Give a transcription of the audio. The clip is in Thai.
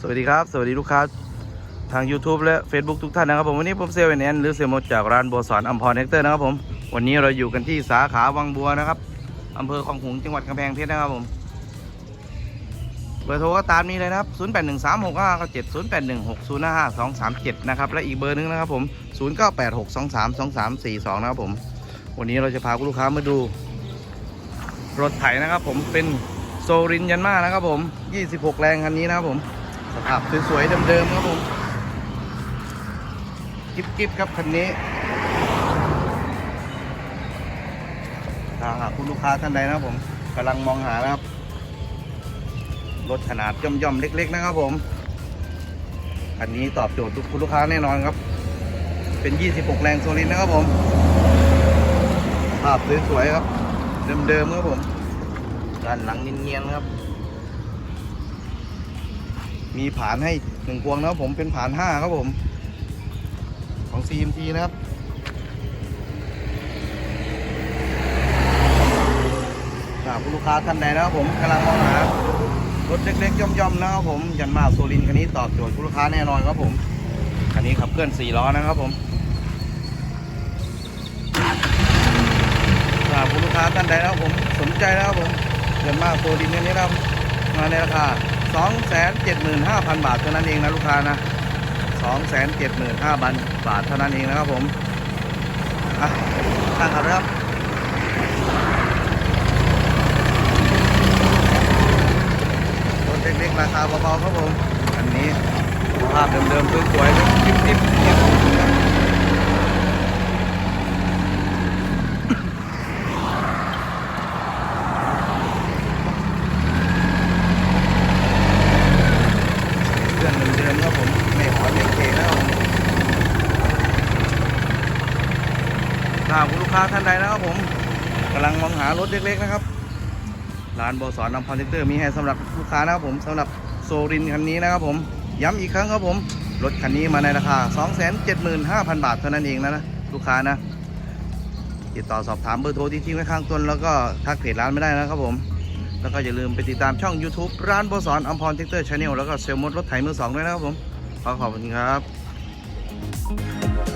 สวัสดีครับ สวัสดีลูกค้าทาง YouTube และ Facebook ทุกท่านนะครับผม วันนี้ผมเซลล์แอนหรือเซลล์มจากร้านบัวสอนอัมพรเนกเตอร์นะครับผม วันนี้เราอยู่กันที่สาขาวังบัวนะครับอำเภอคลองขุงจังหวัดกำแพงเพชรนะครับผม เบอร์โทรก็ตามนี้เลยนะครับ 08136597 0816055237 นะครับ และอีกเบอร์หนึงนะครับผม 0986232342 นะครับผม วันนี้เราจะพาลูกค้ามาดู รถไถนะครับผม เป็นโซรินยันมานะครับผม 26 แรงคันนี้นะครับผม สภาพสวยๆเดิมๆครับผมกิ๊บๆครับคันนี้ถ้าหากคุณลูกค้าท่านใดนะครับผมกำลังมองหานะครับรถขนาดย่อมๆเล็ก ๆ นะครับผมคันนี้ตอบโจทย์ทุกคุณลูกค้าแน่นอนครับ เป็น 26 แรงโซลินนะครับผมภาพสวยๆครับ เดิมๆครับผมด้านหลังเนียนๆครับ มีผานให้หนึ่งพวงนะครับผมเป็นผานห้าครับผม ของ CMT นะครับถ้าคุณลูกค้าท่านใดนะครับผมกำลังมองหารถเล็กๆ ย่อมๆนะครับผมยันมาโซลินคันนี้ตอบโจทย์คุณลูกค้าแน่นอนครับผมคันนี้ขับเคลื่อน4ล้อนะครับผมถ้าคุณลูกค้าท่านใดนะครับผมสนใจนะครับผมยันมาโซลินคันนี้นะครับมาในราคา 275,000บาทเท่านั้นเองนะลูกค้านะ275,000บาทเท่านั้นเองนะครับผมอะข้างขับนะครับรถเล็กๆราคาเบาๆครับผม อันนี้ภาพเดิมๆสวยๆจิ๊บๆเนี่ยเครื่องเดิมๆครับผม ไม่หอนไม่เทนะครับผมถ้าคุณลูกค้าท่านใดนะครับผมกำลังมองหารถเล็กๆนะครับร้านบสอนนำพอนเทคเตอร์มีให้สำหรับลูกค้านะครับผมสำหรับโซรินคันนี้นะครับผมย้ำอีกครั้งครับผมรถคันนี้มาในราคา 275,000 บาทเท่านั้นเองนะนะลูกค้านะ ติดต่อสอบถามเบอร์โทรที่ทิ้งไว้ข้างต้นแล้วก็ทักเพจร้านไม่ได้นะครับผม แล้วก็อย่าลืมไปติดตามช่อง YouTube ร้านบสอนอัมพรเทคเตอร์ชาแนลแล้วก็เซลล์มดรถไถมือสองด้วยนะครับผม ขอขอบคุณครับ